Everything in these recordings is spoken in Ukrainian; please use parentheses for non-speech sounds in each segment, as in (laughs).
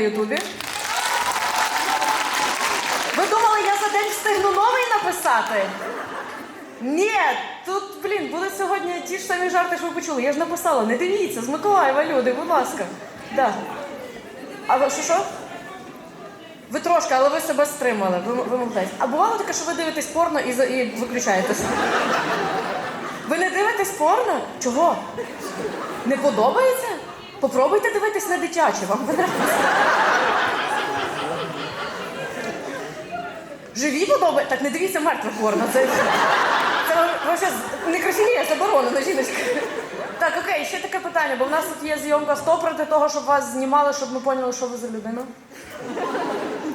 Ютубі? Ви думали, я за день встигну новий написати? Ні, тут, блін, будуть сьогодні ті ж самі жарти, що ви почули. Я ж написала, не дивіться, з Миколаєва люди, будь ласка. Да. А ви що? Ви трошки, але ви себе стримали, ви, ви молодець. А бувало таке, що ви дивитесь порно і, і виключаєтесь? Ви не дивитесь порно? Чого? Не подобається? Попробуйте дивитись на дитяче, вам понравиться. Живі подобається? Так не дивіться мертве порно. Це, це некрофілія заборонена, жіночка. Так, окей, ще таке питання, бо в нас тут є зйомка «Хто проти того, щоб вас знімали, щоб ми поняли, що ви за людина.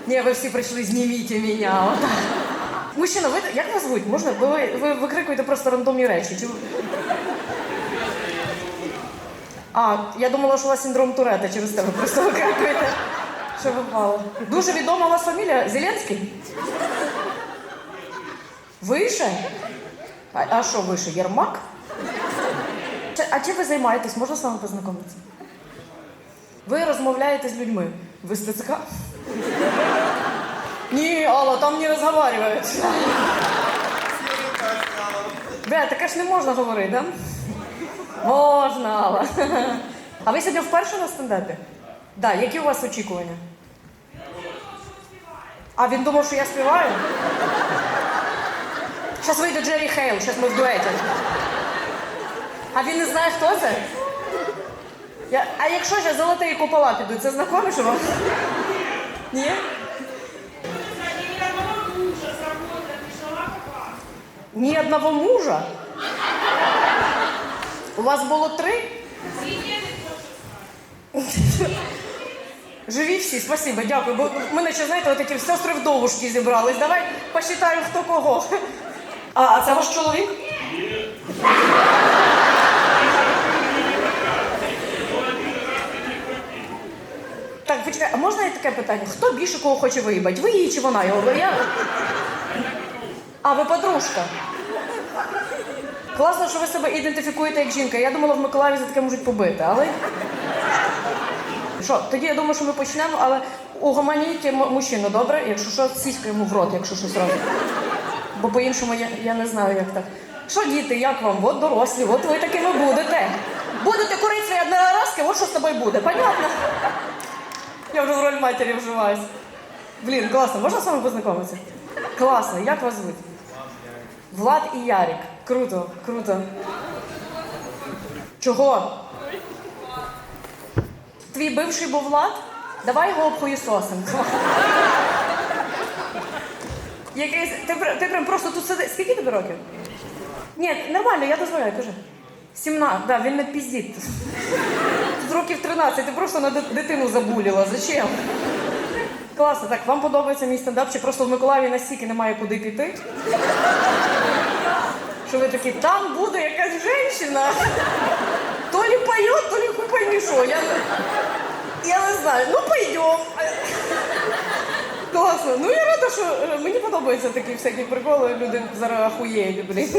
Ні, ви всі прийшли, зніміть мене. Отак. Мужчина, ви як вас звуть? Можна? Ви, ви викрикуєте просто рандомні речі. Чи... А, я думала, що у вас синдром Туретта через тебе просто викрикуєте. Що ви впало? Дуже відома у вас фамілія Зеленський? Вище? А, а що вище? Єрмак? Чи- А чим ви займаєтесь? Можна з вами познайомитися? Ви розмовляєте з людьми. Ви з ТЦК? Ні, Алла, там не розговорюють. Бля, таке ж не можна говорити, да? Можна, Алла. А ви сьогодні вперше на стендапі? Да, які у вас очікування? А він думав, що я співаю? Зараз вийде Джері Хейл, зараз ми в дуеті. А він не знає, хто це? Я... А якщо ще золоті купола підуть, це знакоме, що вам? Ні? Ні одного мужа? У вас було три? Живі всі, спасибо, дякую. Бо мене ще, знаєте, такі сестри вдовушки зібрались. Давай посчитаю, хто кого. А, а це ваш чоловік? Так, почекай, а можна я таке питання? Хто більше кого хоче виїбати? Ви її чи вона його? Я... А, ви подружка. Класно, що ви себе ідентифікуєте як жінка. Я думала, в Миколаєві за таке можуть побити, але. Що, тоді я думаю, що ми почнемо, але угомоніть мужчину, добре? Якщо що, сіська йому в рот, якщо щось робить. Бо по-іншому я, я не знаю, як так. Що, діти, як вам? От дорослі, от ви такими будете. Будете курити свої одноразки, от що з тобою буде, понятно? Я вже в роль матері вживаюсь. Блін, класно, можна з вами познайомитися? Класно, як вас звуть? Влад і Ярик. Круто, круто. Чого? Твій бивший був Влад? Давай його обхуєсосим. Якийсь. Ти, ти прям просто тут сидиш. Скільки тобі років? Ні, нормально, я дозволяю, кажи. 17, да, він не піздіть. Тут років 13, ти просто на дитину забуліла. Зачем? Класно, так, вам подобається мій стендап, чи просто в Миколаєві настільки немає куди піти? Що ви такі, там буде якась жінка. То ли поет, то ли хуй пойми що. Я, я не знаю. Ну, пойдем. Класно. Ну, я рада, що е, мені подобаються такі всякі приколи, люди зараз ахуєють, блін.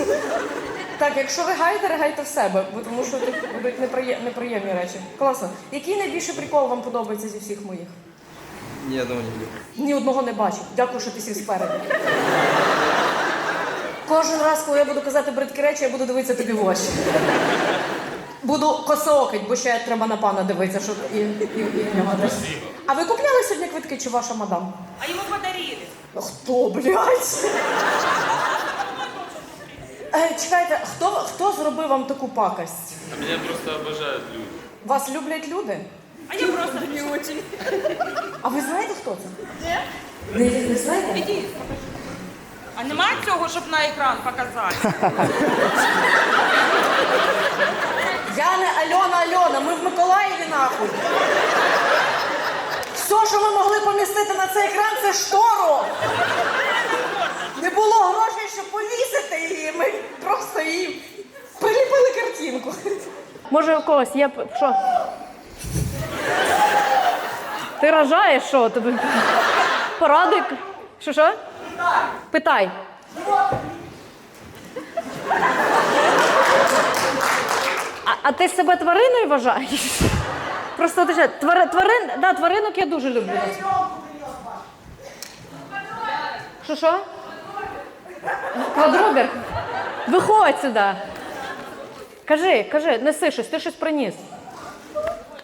Так, якщо ви гайтери, гайте в себе, бо тому що тут будуть неприє- неприємні речі. Класно. Який найбільший прикол вам подобається зі всіх моїх? Ні одного не люблю. Ні одного не бачу. Дякую, що ти сів спереду. Кожен раз, коли я буду казати бридкі речі, я буду дивитися тобі в очі. Буду косоокить, бо ще треба на пана дивитися, щоб і, і, і в нього теж. А ви купляли сьогодні квитки чи ваша мадам? А ему подарили. Хто, блядь? Е, чекайте, хто, хто зробив вам таку пакость? А меня просто обожают люди. Вас люблять люди? А я просто не очень. А ви знаєте, хто це? Не, не знаєте? Іди, покажи. А немає цього, щоб на екран показати? Я не Альона Альона, ми в Миколаєві нахуй. Все, що ми могли помістити на цей екран, це штору. Не було грошей, щоб повісити її. Ми просто її приліпили картинку. Може, у когось є п- що? Ти рожаєш що? Тобі поради? Що що? Питай. А, а ти себе твариною вважаєш? Просто уточняю, твари, тварин, да, тваринок я дуже люблю. Що що? Квадробер? Виходь сюди. Кажи, кажи, неси щось, ти щось приніс.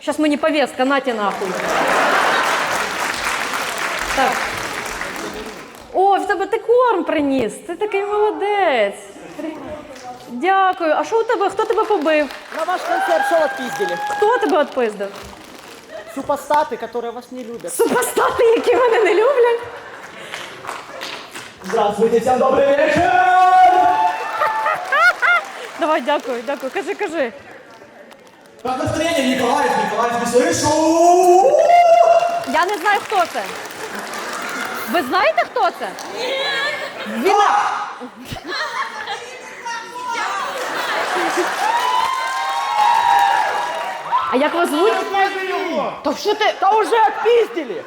Зараз мені повістка, наті нахуй. Так О, в тебе ти корм приніс. Ти такий молодець. Дякую. А що у тебе? Хто тебе побив? На ваш концерт что отпиздили? Хто тебе відпиздив? Супостаты, которые вас не любят. Супостати, які мене не люблять. Здравствуйте, всем добрый вечер! (laughs) Давай, дякую, дякую. Кажи, кажи. Как настроение, Николаев? Николаев, не слышу! Я не знаю, хто це. Ви знаєте, хто це? Він... А як вас звуть? То що ти? Да уже отпиздили!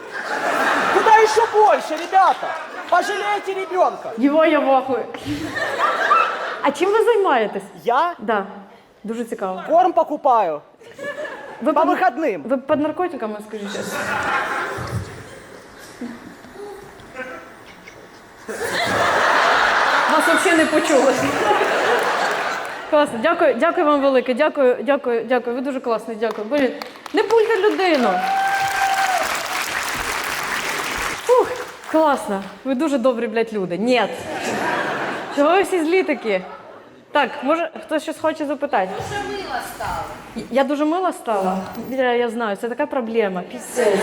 Куда еще больше, ребята? Пожалейте ребенка! Його я вахую. А чим ви займаєтесь? Я Да. Дуже цікаво. корм покупаю Ви по під- выходным. Ви під наркотиками, скажіть чесно? Почули. Класно, дякую, дякую вам велике. Дякую, дякую, дякую. Ви дуже класний, дякую. Блін, не пульте людину. Фух, класно. Ви дуже добрі, блядь, люди. Ні. Чого ви всі злі такі? Так, може, хтось щось хоче запитати? Дуже мила стала. Я дуже мила стала? Я, я знаю, це така проблема. Пісець.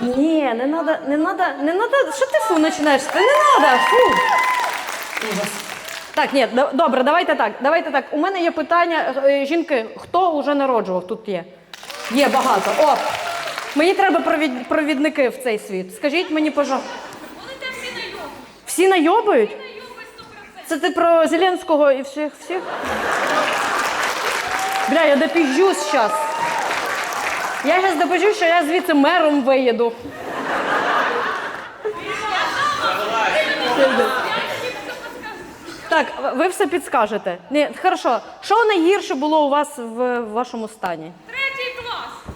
Ні, не надо, не надо, не надо. Що ти фу починаєш? Не надо, фу. Так, ні, добре, давайте так. Давайте так. У мене є питання. е, Жінки, хто вже народжував? Тут є. Є багато. О! Мені треба провід, провідники в цей світ. Скажіть мені, пожалуйста. Вони там всі найомні. Всі найобують? Найомні 100%. Це ти про Зеленського і всіх всіх? Бля, я допіжджусь зараз. Я зараз допіжджу, що я звідси мером виїду. Так, ви все підскажете. Ні, хорошо. Що найгірше було у вас в вашому стані? Третій клас.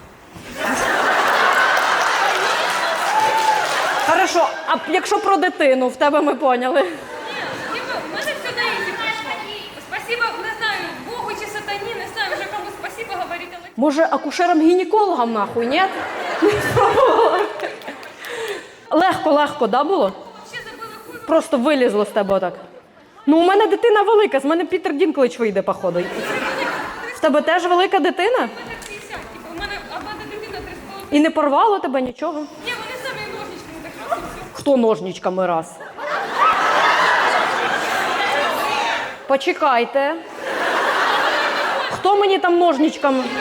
Хорошо, а якщо про дитину, в тебе ми поняли. Ні, типу, в мене все на ізі. Спасибо, не знаю, Богу чи сатані, не знаю вже кому спасибо говорити, але Може, акушерам-гінекологам нахуй, ні? Легко, легко, да, було? ще забили хуй. Просто вилізло з тебе отак. Ну, у мене дитина велика, з мене Пітер Дінклич вийде, походу. В тебе теж велика дитина? У мене 50, типу, у мене одна дитина 3,5. І не порвало тебе нічого? Ні, вони самі ножничками так раз. Хто ножничками раз? Почекайте. Хто мені там ножничками? Ну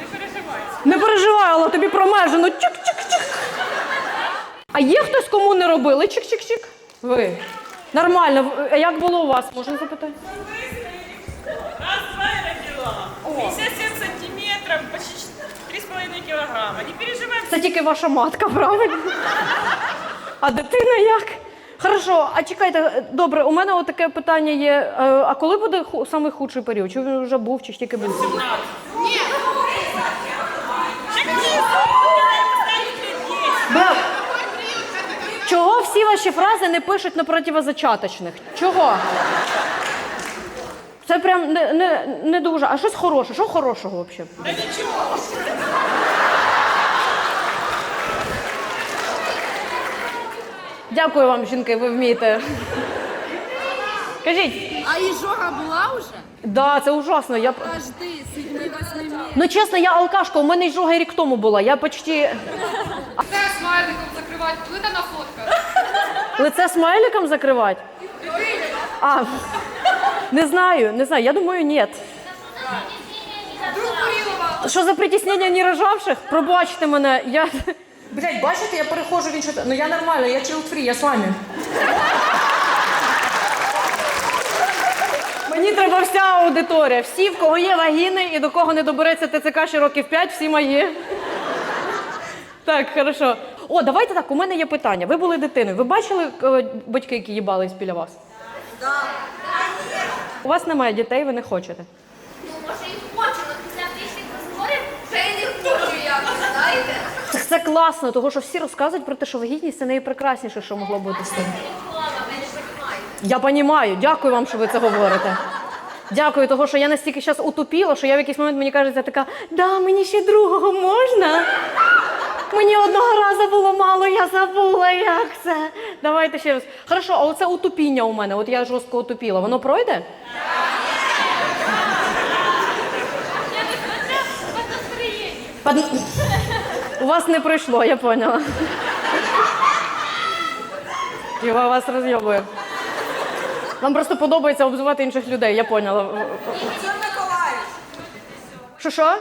не переживай. Не переживай, але тобі промежено. Чик-чик-чик. А є хтось, кому не робили? Чик-чик-чик. Ви. Нормально. А як було у вас? Можна запитати? Раз, два я родила. 57 сантиметров, почти 3,5 килограмма. Не переживай. Це тільки ваша матка, правильно? А дитина як? Хорошо, а чекайте, добре, у мене таке питання є. Е, А коли буде ху- самий худший період? Чи він вже був, чи ж тільки? Бля, Чого всі ваші фрази не пишуть на противозачаточних? Чого? Це прям не, не, не дуже. А щось хороше. Що хорошого взагалі? Да ничего. Дякую вам, жінки, ви вмієте. Кажіть, А изжога была уже? да, це ужасно. Я... Ну чесно, я алкашка, у мене й жога рік тому була. Я почти Це смайликом закривати, плита на фотках. Лице смайликом закривати. А, не знаю, не знаю. Я думаю, ні. Що за притіснення не рожавших? Пробачте мене. Я... Блять, бачите, я перехожу в інше. Ну я нормально, я child free, я з вами. Мені треба вся аудиторія. Всі, в кого є вагіни і до кого не добереться ТЦК ще років 5, всі мої. Так, хорошо. О, давайте так. У мене є питання. Ви були дитиною. Ви бачили е, батьки, які їбались біля вас? У вас немає дітей, ви не хочете. Ну, може, і хочу, але після не хочу якось, знаєте? Це, класно, тому що всі розказують про те, що вагітність це найпрекрасніше, що могло бути з тим. Я розумію, дякую вам, що ви це говорите. Дякую, того, що я настільки зараз утупіла, що я в якийсь момент мені кажеться така, да, мені ще другого можна. Мені одного разу було мало, я забула, як це. Давайте ще раз. Хорошо, а оце утупіння у мене. От я жорстко утупіла. Воно пройде? Под... У вас не пройшло, я поняла. Його вас розйобує. Вам просто подобається обзивати інших людей, я поняла. Що що?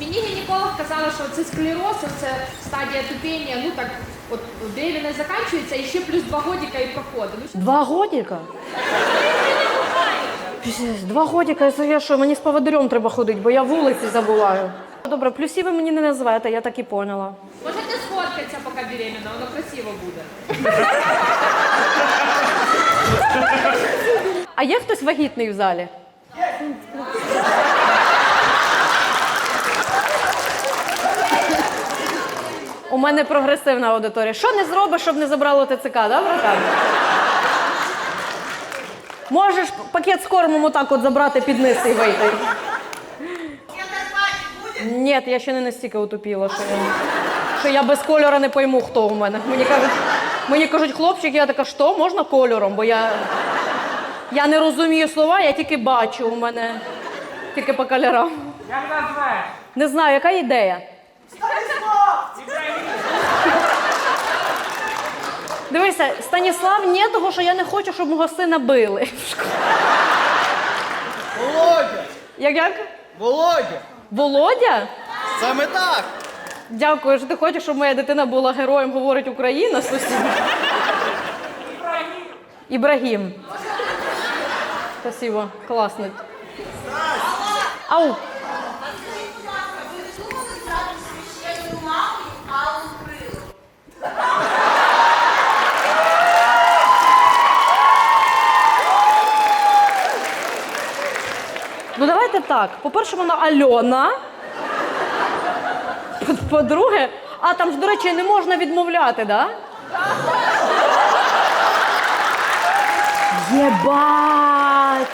Мені гінеколог казала, що це склероз, це стадія тупіння, ну так, от беременность закінчується, і ще плюс два годика і проходить. Ну, Два годика? Пиздець, Два годика, це я що, мені з поводирем треба ходити, бо я вулиці забуваю. Добре, плюсів ви мені не називаєте, я так і поняла. Можете сфоткатися, поки беременна, воно красиво буде. А є хтось вагітний в залі? У мене прогресивна аудиторія. Що не зробиш, щоб не забрало ТЦК, да, братан? Можеш пакет з кормом отак от забрати під низ і вийти. Ні, я ще не настільки утопіла, що я, що я без кольору не пойму, хто у мене. Мені кажуть, мені кажуть, хлопчик, я така, що можна кольором? Бо я, я не розумію слова, я тільки бачу у мене тільки по кольорам. Як назвеш? Не знаю, яка ідея? Дивися, Станіслав ні, того, що я не хочу, щоб мого сина били. Володя! Як як? Володя! Володя? Саме так! Дякую, що ти хочеш, щоб моя дитина була героєм, говорить Україна. Спасибо. Ібрагім. Спасибо, класно. Ау. Ну давайте так. По-перше, вона Альона. По- По-друге, а там ж, до речі, не можна відмовляти, да? Єбать!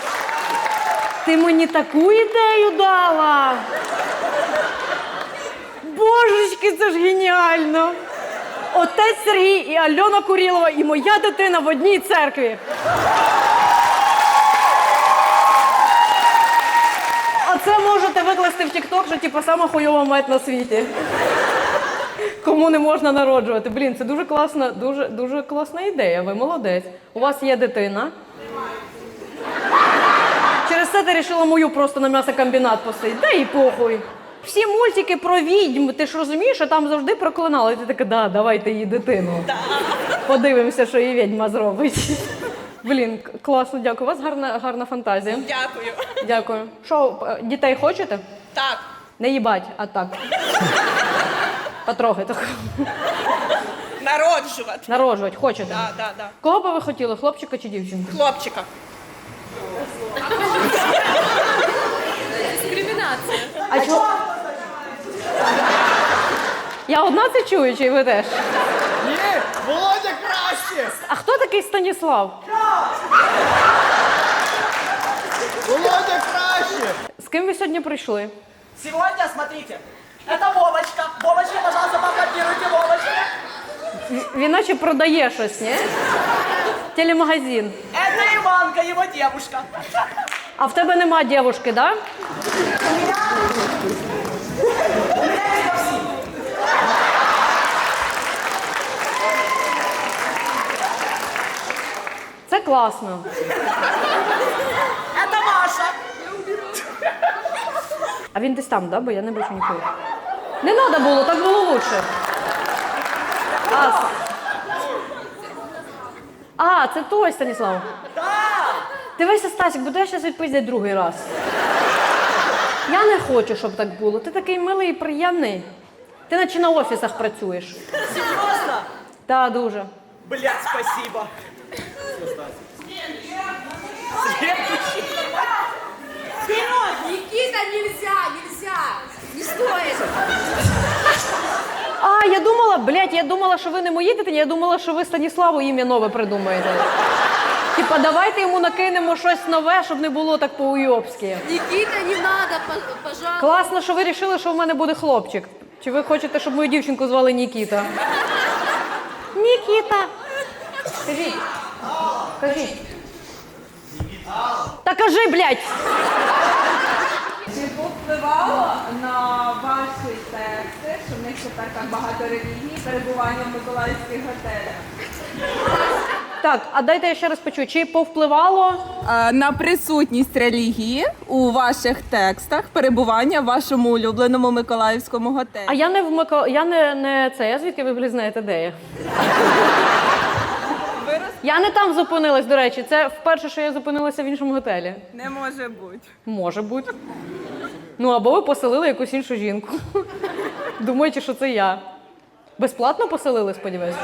Ти мені таку ідею дала. Божечки, це ж геніально. Отець Сергій і Альона Курілова, і моя дитина в одній церкві. А це можете викласти в TikTok, що типу сама хуйова мать на світі. Кому не можна народжувати. Блін, це дуже класна, дуже, дуже класна ідея. Ви молодець. У вас є дитина. Через це ти вирішила мою просто на м'ясокомбінат посадити. Да і похуй. Всі мультики про відьм, ти ж розумієш, що там завжди проклинали. І ти така, да, давайте її дитину. Подивимося, що її відьма зробить. Блін, класно, дякую. У вас гарна, гарна фантазія. Дякую. Дякую. Що, е, дітей хочете? Так. Не їбать, а так. Потрогайте. Народжувати. Народжувати, хочете. Да, да, да. Кого би ви хотіли, хлопчика чи дівчинку? Хлопчика. Дискримінація. А чого? Я одна це чую, чи ви теж? Ні! Володя краще! А хто такий Станіслав? Володя краще! З ким ви сьогодні прийшли? Сегодня, смотрите, это Вовочка. Вовочка, пожалуйста, поаплодируйте Вовочке. В- Він наче продає щось, ні? Телемагазин. Это Иванка, его девушка. А в тебе нема дівушки, да? Це класно. Это Маша. А він десь там, да? Бо я не бачу нікого. Не треба було, так було лучше. А, а це той Станіслав. Дивися, Стасік, буде зараз відпиздять другий раз. Я не хочу, щоб так було. Ти такий милий і приємний. Ти наче на офісах працюєш. Серьезно? Так, дуже. Блядь, спасибо. Никита, нельзя, нельзя. Не стоит. А, я думала, блядь, я думала, що ви не мої дитині, я думала, що ви Станіславу ім'я нове придумаєте. Типа, давайте йому накинемо щось нове, щоб не було так по-уйобськи. Никита, не надо, по- пожалуйста. Класно, що ви вирішили, що в мене буде хлопчик. Чи ви хочете, щоб мою дівчинку звали Нікіта? Нікіта. Кажіть. Кажіть. Та кажи, блядь! Чи повпливало на ваші тексти, що в них тепер так багато релігій, перебування в миколаївських готелях? Так, а дайте я ще раз почую. Чи повпливало? Е, На присутність релігії у ваших текстах перебування в вашому улюбленому миколаївському готелі. А я не в Мико... я не, не це. Я звідки ви блін, знаєте, де я? Я не там зупинилась, до речі. Це вперше, що я зупинилася в іншому готелі. Не може бути. Може бути. Ну, або ви поселили якусь іншу жінку. Думаючи, що це я. Безплатно поселили, сподіваюся?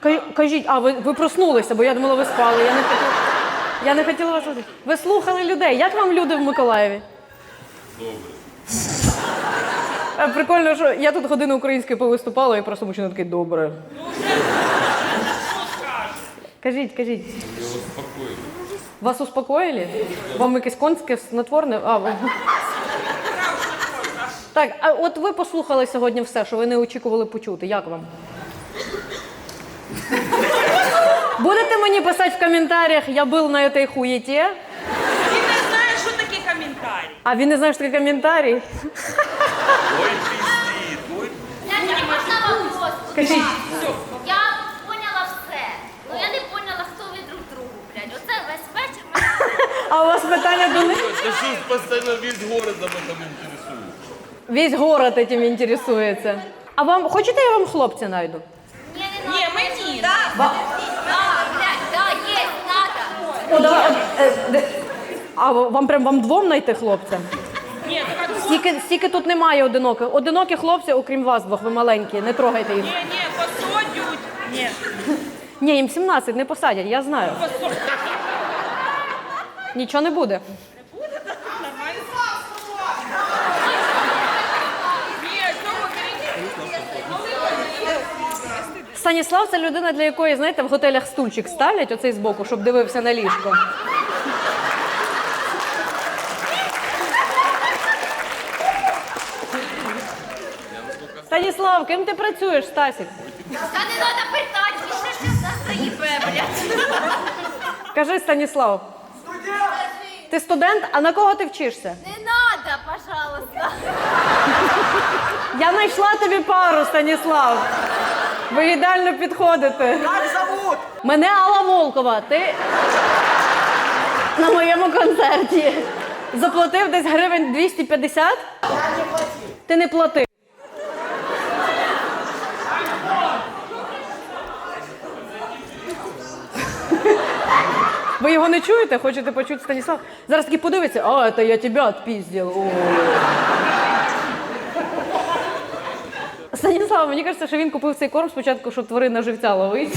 Ка- Кажіть, а ви, ви проснулися, бо я думала, ви спали. Я не хотіла, я не хотіла вас розуміти. Ви слухали людей. Як вам люди в Миколаєві? Добре. Прикольно, що я тут годину української повиступала, і просто мужчина такий добре. Кажіть, кажіть. Я успокоен. Вас успокоїли? Вам якесь конське снотворне? А, ви... Так, а от ви послухали сьогодні все, що ви не очікували почути. Як вам? Будете мені писати в коментарях, я був на этой хуєті, Ти не знаєш, що таке коментарі. а він не знає, що таке коментарі? Ой, пиздит, ой. Кажіть. Я поняла все. Ну я не поняла, хто ви друг другу, блядь. Оце весь вечір мене А у вас питання до них? Да что ж постоянно весь город об этом интересует? Весь город этим інтересується. А вам хочете, я вам хлопця найду? не, не надо. Ні, мені. Да, блядь, да, есть, надо. О, давай, от, е, де- а вам прям вам двом знайти хлопця? Ні, так а Стільки, стільки тут немає одиноких. Одинокі хлопці, окрім вас двох, ви маленькі, не трогайте їх. Ні, ні, посадють. Ні, Ні, їм 17, не посадять, я знаю. посадять. Нічого не буде. Станіслав це людина, для якої, знаєте, в готелях стульчик ставлять оцей збоку, щоб дивився на ліжко. Станіслав, ким ти працюєш, Стасік? Та не надо питати, ще щас нас заїбе, блядь. Кажи, Станіслав. Ти студент, а на кого ти вчишся? Не надо, пожалуйста. Я знайшла тобі пару, Станіслав. Ви ідеально підходите. Як зовут? Мене Алла Волкова. Ти на моєму концерті заплатив десь гривень 250? Я не платив. Ти не платив. Ви його не чуєте? Хочете почути Станіслав? Зараз таки подивиться, а, це я тебе відпіздів. Станіслав, мені кажеться, що він купив цей корм спочатку, щоб тварина живця ловить.